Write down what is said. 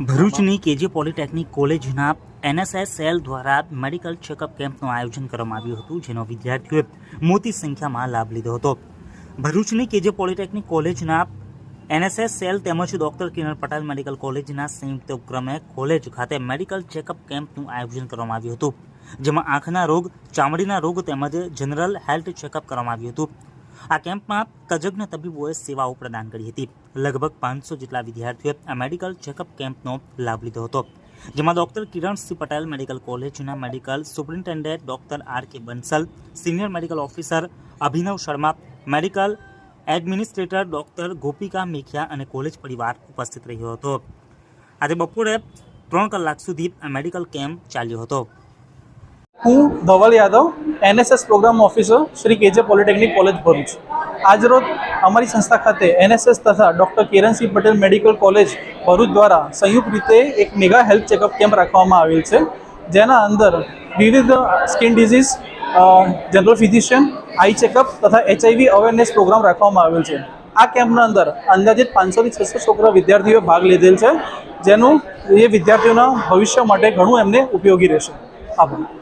ભરૂચની KG polytechnic કોલેજના NSS cell દ્વારા મેડિકલ ચેકઅપ કેમ્પનું આયોજન કરવામાં આવ્યું હતું, જેનો વિદ્યાર્થીઓએ મોટી સંખ્યામાં લાભ લીધો હતો. ભરૂચની કેજી પોલિટેકનિક કોલેજના એનએસએસ સેલ તેમજ ડોક્ટર કિરણ પટેલ મેડિકલ કોલેજના સંયુક્ત ઉપક્રમે કોલેજ ખાતે મેડિકલ ચેકઅપ કેમ્પનું આયોજન કરવામાં આવ્યું હતું, જેમાં આંખના રોગ, ચામડીના રોગ તેમજ જનરલ હેલ્થ ચેકઅપ કરવામાં આવ્યું હતું. આ કેમ્પમાં તજજ્ઞ તબીબોએ સેવાઓ પ્રદાન કરી હતી. લગભગ પાંચસો જેટલા વિદ્યાર્થીઓએ આ મેડિકલ ચેકઅપ કેમ્પનો લાભ લીધો હતો. જેમાં ડોક્ટર કિરણસિંહ પટેલ મેડિકલ કોલેજના medical superintendent doctor R K Bansal, senior medical officer Abhinav Sharma, medical administrator doctor Gopika Mekhiya અને કોલેજ પરિવાર ઉપસ્થિત રહ્યો હતો. આજે બપોરે ત્રણ કલાક સુધી આ મેડિકલ કેમ્પ ચાલ્યો હતો. હું Dhaval Yadav NSS program officer Shri KJ polytechnic college Bharuch. આજરોજ અમારી સંસ્થા ખાતે એનએસએસ તથા doctor Kiransinh Patel medical college Bharuch દ્વારા સંયુક્ત રીતે એક મેગા હેલ્થ ચેકઅપ કેમ્પ રાખવામાં આવેલ છે, જેના અંદર વિવિધ skin disease general physician eye checkup તથા એચઆઈવી અવેરનેસ પ્રોગ્રામ રાખવામાં આવેલ છે. આ કેમ્પના અંદર અંદાજિત પાંચસોથી છસો છોકરા વિદ્યાર્થીઓએ ભાગ લીધેલ છે, જેનું એ વિદ્યાર્થીઓના ભવિષ્ય માટે ઘણું એમને ઉપયોગી રહેશે. આભાર.